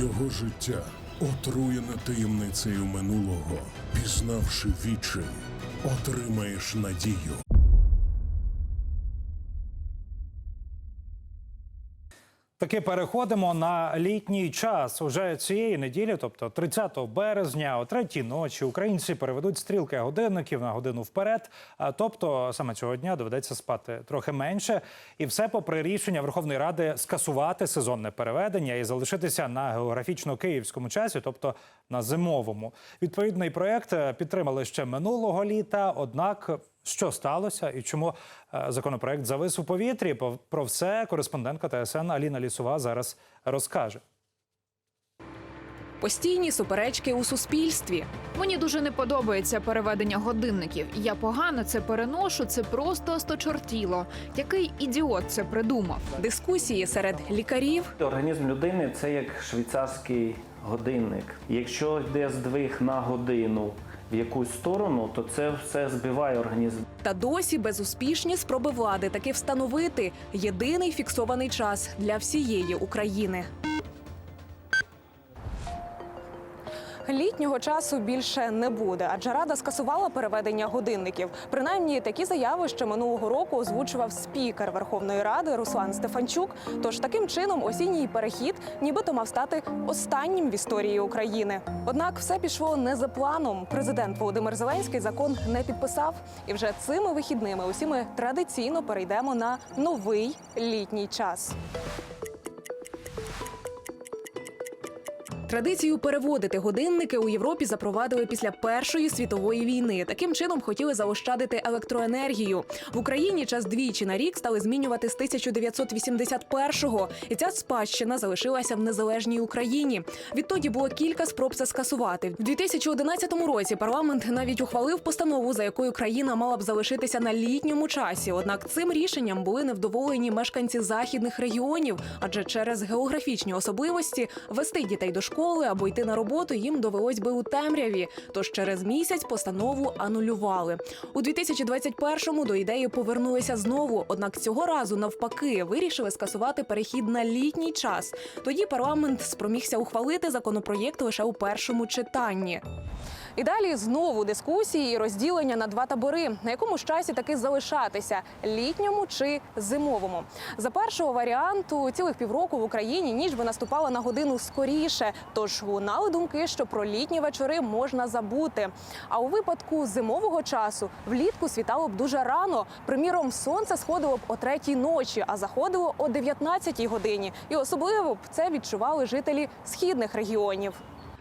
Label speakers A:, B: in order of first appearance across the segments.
A: Його життя отруєне таємницею минулого. Пізнавши відчай, отримаєш надію.
B: Таки переходимо на літній час. Уже цієї неділі, тобто 30 березня, о третій ночі, українці переведуть стрілки годинників на годину вперед. А, Тобто саме цього дня доведеться спати трохи менше. І все попри рішення Верховної Ради скасувати сезонне переведення і залишитися на географічно київському часі, тобто на зимовому. Відповідний проект е, підтримали ще минулого літа. Однак що сталося і чому е, законопроект завис у повітрі? Пов- Про все кореспондентка ТСН Аліна Лісова зараз розкаже.
C: Постійні суперечки у суспільстві.
D: Мені дуже не подобається переведення годинників. Я погано це переношу. Це просто осточортіло. Який ідіот це придумав?
C: Дискусії серед лікарів,
E: Організм людини це як швейцарський годинник. Якщо йде здвиг на годину в якусь сторону, то це все збиває організм.
C: та досі безуспішні спроби влади таки встановити єдиний фіксований час для всієї України. Літнього часу більше не буде, адже рада скасувала переведення годинників. Принаймні такі заяви ще минулого року озвучував спікер Верховної Ради Руслан Стефанчук. Тож таким чином осінній перехід нібито мав стати останнім в історії України. Однак все пішло не за планом. Президент Володимир Зеленський закон не підписав. І вже цими вихідними усі ми традиційно перейдемо на новий літній час. Традицію переводити годинники у Європі запровадили після Першої світової війни. Таким чином хотіли заощадити електроенергію. В Україні час двічі на рік стали змінювати з 1981-го. І ця спадщина залишилася в незалежній Україні. Відтоді було кілька спроб це скасувати. В 2011 році парламент навіть ухвалив постанову, за якою країна мала б залишитися на літньому часі. Однак цим рішенням були невдоволені мешканці західних регіонів, адже через географічні особливості вести дітей до школи або йти на роботу їм довелось би у темряві. Тож через місяць постанову анулювали. У 2021-му до ідеї повернулися знову. Однак цього разу навпаки вирішили скасувати перехід на літній час. Тоді парламент спромігся ухвалити законопроєкт лише у першому читанні. І далі знову дискусії і розділення на два табори, на якому ж часі таки залишатися літньому чи зимовому. За першого варіанту цілих півроку в Україні ніч би наступала на годину скоріше. Тож лунали думки, що про літні вечори можна забути. А у випадку зимового часу влітку світало б дуже рано. Приміром, сонце сходило б о третій ночі, а заходило о 19 годині. І особливо б це відчували жителі східних регіонів.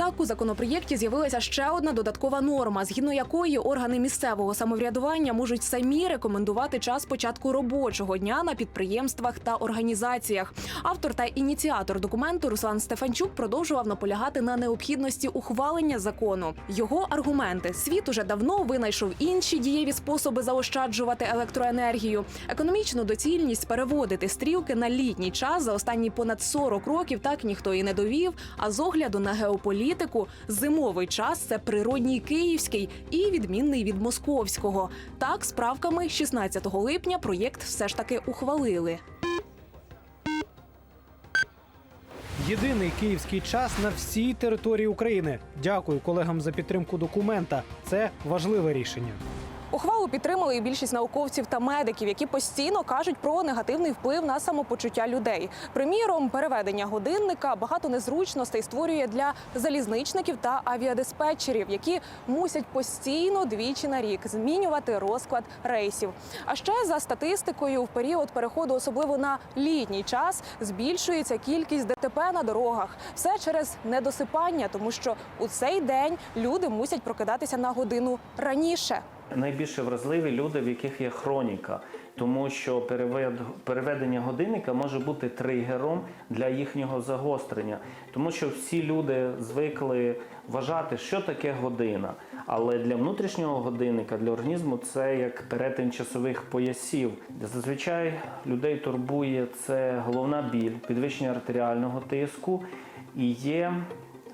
C: Так у законопроєкті з'явилася ще одна додаткова норма, згідно якої органи місцевого самоврядування можуть самі рекомендувати час початку робочого дня на підприємствах та організаціях. Автор та ініціатор документу Руслан Стефанчук продовжував наполягати на необхідності ухвалення закону. Його аргументи світ уже давно винайшов інші дієві способи заощаджувати електроенергію. Економічну доцільність переводити стрілки на літній час за останні понад 40 років так ніхто і не довів. А з огляду на геополітику, зимовий час це природній київський і відмінний від московського. Так, справками правками 16 липня проєкт все ж таки ухвалили.
F: Єдиний київський час на всій території України. Дякую колегам за підтримку документа. Це важливе рішення.
C: Ухвалу підтримали і більшість науковців та медиків, які постійно кажуть про негативний вплив на самопочуття людей. Приміром, переведення годинника багато незручностей створює для залізничників та авіадиспетчерів, які мусять постійно двічі на рік змінювати розклад рейсів. А ще за статистикою, в період переходу, особливо на літній час, збільшується кількість ДТП на дорогах. Все через недосипання, тому що у цей день люди мусять прокидатися на годину раніше.
E: Найбільше вразливі люди, в яких є хроніка, тому що перевед, переведення годинника може бути тригером для їхнього загострення, тому що всі люди звикли вважати, що таке година. Але для внутрішнього годинника, для організму це як перетин часових поясів. Зазвичай людей турбує це головна біль, підвищення артеріального тиску і є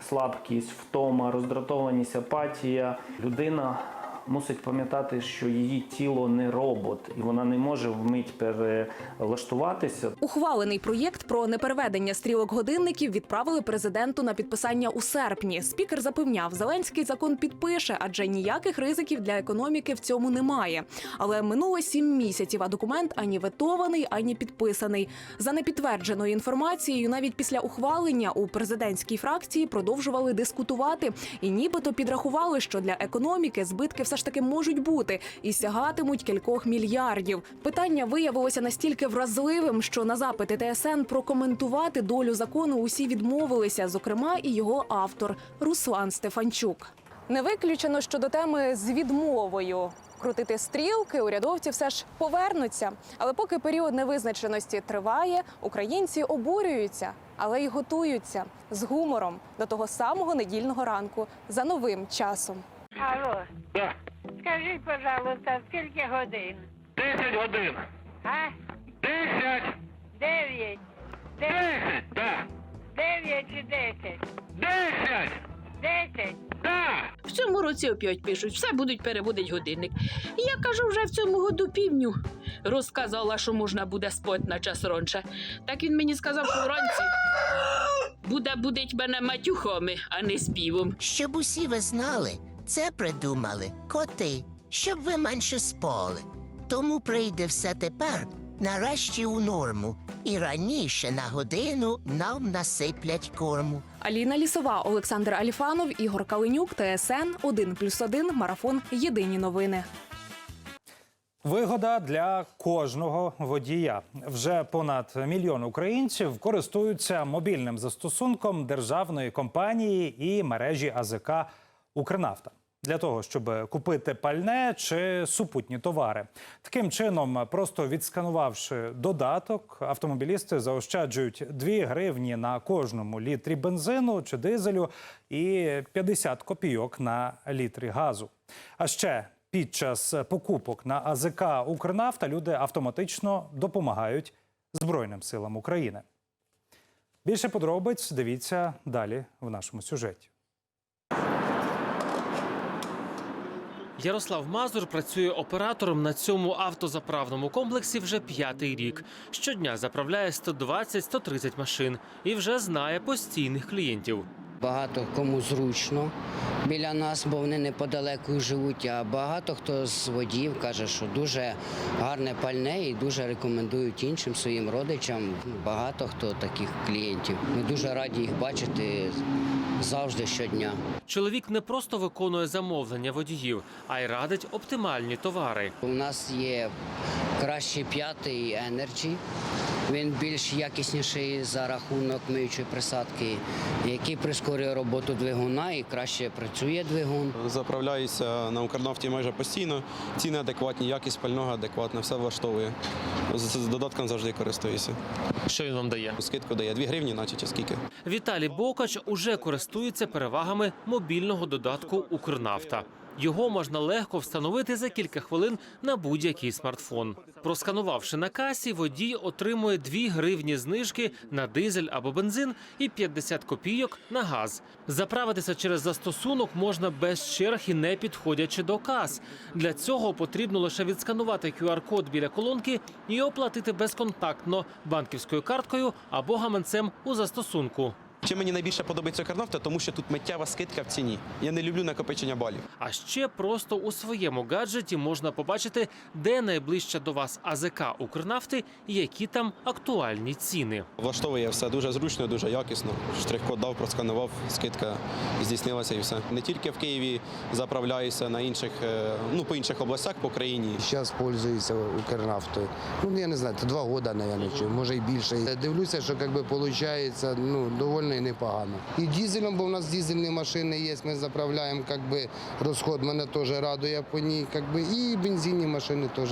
E: слабкість, втома, роздратованість, апатія. Людина мусить пам'ятати, що її тіло не робот, і вона не може вмить перелаштуватися.
C: Ухвалений проєкт про непереведення стрілок годинників відправили президенту на підписання у серпні. Спікер запевняв, Зеленський закон підпише, адже ніяких ризиків для економіки в цьому немає. Але минуло сім місяців, а документ ані ветований, ані підписаний. За непідтвердженою інформацією, навіть після ухвалення у президентській фракції продовжували дискутувати і нібито підрахували, що для економіки збитки все ж таки можуть бути і сягатимуть кількох мільярдів. Питання виявилося настільки вразливим, що на запити ТСН прокоментувати долю закону усі відмовилися, зокрема і його автор Руслан Стефанчук. Не виключено, що до теми з відмовою крутити стрілки урядовці все ж повернуться. Але поки період невизначеності триває, українці обурюються, але й готуються з гумором до того самого недільного ранку за новим часом.
G: Алло,
H: Да,
G: скажіть, пожалуйста, скільки годин?
H: 10 годин.
G: А?
H: 10,
G: Дев'ять.
H: 10, да.
G: Дев'ять чи десять?
H: 10,
G: Десять?
H: да.
I: В цьому році опять пишуть, все будуть переводити годинник. Я кажу, вже в цьому году півню розказала, що можна буде спати на час раніше. Так він мені сказав, що вранці буде будить мене матюхами, а не співом.
J: Щоб усі ви знали, це придумали коти, щоб ви менше спали. Тому прийде все тепер нарешті у норму, і раніше на годину нам насиплять корму.
C: Аліна Лісова, Олександр Аліфанов, Ігор Калинюк, ТСН 1+,1, Марафон. Єдині новини.
B: Вигода для кожного водія. Вже понад мільйон українців користуються мобільним застосунком державної компанії і мережі АЗК Укрнафта для того, щоб купити пальне чи супутні товари. Таким чином, просто відсканувавши додаток, автомобілісти заощаджують 2 гривні на кожному літрі бензину чи дизелю і 50 копійок на літрі газу. А ще під час покупок на АЗК Укрнафта люди автоматично допомагають Збройним силам України. Більше подробиць дивіться далі в нашому сюжеті.
K: Ярослав Мазур працює оператором на цьому автозаправному комплексі вже п'ятий рік. Щодня заправляє 120-130 машин і вже знає постійних клієнтів.
L: Багато кому зручно біля нас, бо вони неподалеку живуть. А багато хто з водіїв каже, що дуже гарне пальне і дуже рекомендують іншим своїм родичам. Багато хто таких клієнтів. Ми дуже раді їх бачити завжди щодня.
K: Чоловік не просто виконує замовлення водіїв, а й радить оптимальні товари.
L: У нас є кращий п'ятий Energy. Він більш якісніший за рахунок миючої присадки, який прискорює роботу двигуна і краще працює двигун.
M: Заправляюся на Укрнафті майже постійно. Ціни адекватні, якість пального адекватна, все влаштовує. З, з додатком завжди користуюся.
K: Що він вам дає?
M: Скидку дає 2 гривні, наче чи скільки.
K: Віталій Бокач уже користується перевагами мобільного додатку Укрнафта. Його можна легко встановити за кілька хвилин на будь-який смартфон. Просканувавши на касі, водій отримує 2 гривні знижки на дизель або бензин і 50 копійок на газ. Заправитися через застосунок можна без черг і не підходячи до кас. Для цього потрібно лише відсканувати QR-код біля колонки і оплатити безконтактно банківською карткою або гаманцем у застосунку.
M: Чим мені найбільше подобається Укрнафта, тому що тут миттєва скидка в ціні. Я не люблю накопичення балів.
K: А ще просто у своєму гаджеті можна побачити, де найближче до вас АЗК Укрнафти і які там актуальні ціни.
M: Влаштовує все дуже зручно, дуже якісно. Штрих-код дав, просканував, скидка здійснилася і все. Не тільки в Києві заправляюся на інших, е, ну по інших областях по країні.
N: Зараз пользуюся Укрнафтою. Ну, я не знаю, це два роки, мабуть, чи може і більше. Дивлюся, що як би, виходить ну, доволі непогано. І дизелем, бо в нас дизельні машини є, ми заправляємо, як би, розход мене теж радує по ній, як би, і бензинні машини теж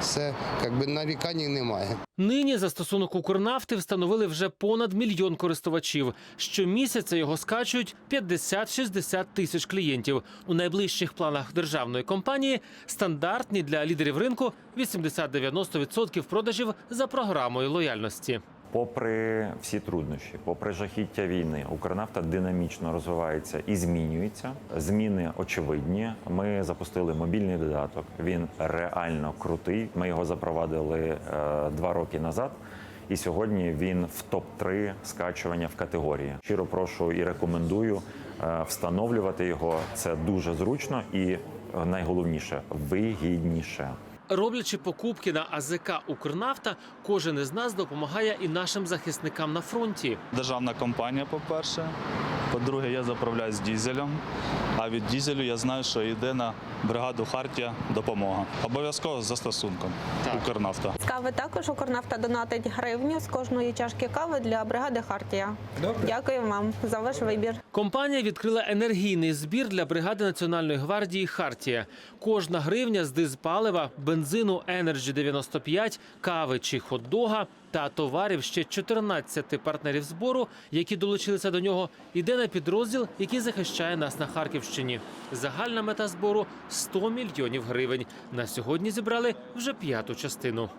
N: все, як би, нарікань немає.
K: Нині застосунок Укрнафти встановили вже понад мільйон користувачів. Щомісяця його скачують 50-60 тисяч клієнтів. У найближчих планах державної компанії стандартні для лідерів ринку 80-90% продажів за програмою лояльності.
O: Попри всі труднощі, попри жахіття війни, Укрнафта динамічно розвивається і змінюється. Зміни очевидні. Ми запустили мобільний додаток. Він реально крутий. Ми його запровадили е, два роки назад. І сьогодні він в топ 3 скачування в категорії. Щиро прошу і рекомендую е, встановлювати його. Це дуже зручно і е, найголовніше вигідніше.
K: Роблячи покупки на АЗК Укрнафта, кожен із нас допомагає і нашим захисникам на фронті.
P: Державна компанія, по-перше. По-друге, я заправляюсь дізелем. А від дізелю я знаю, що йде на бригаду Хартія допомога. Обов'язково з застосунком Укрнафта.
Q: З кави також Укрнафта донатить гривню з кожної чашки кави для бригади Хартія. Дякую вам за ваш вибір.
K: Компанія відкрила енергійний збір для бригади Національної гвардії Хартія. Кожна гривня з дизпалива, бензину Energy 95, кави чи хот-дога та товарів ще 14 партнерів збору, які долучилися до нього, йде на підрозділ, який захищає нас на Харківщині. Загальна мета збору 100 мільйонів гривень. На сьогодні зібрали вже п'яту частину.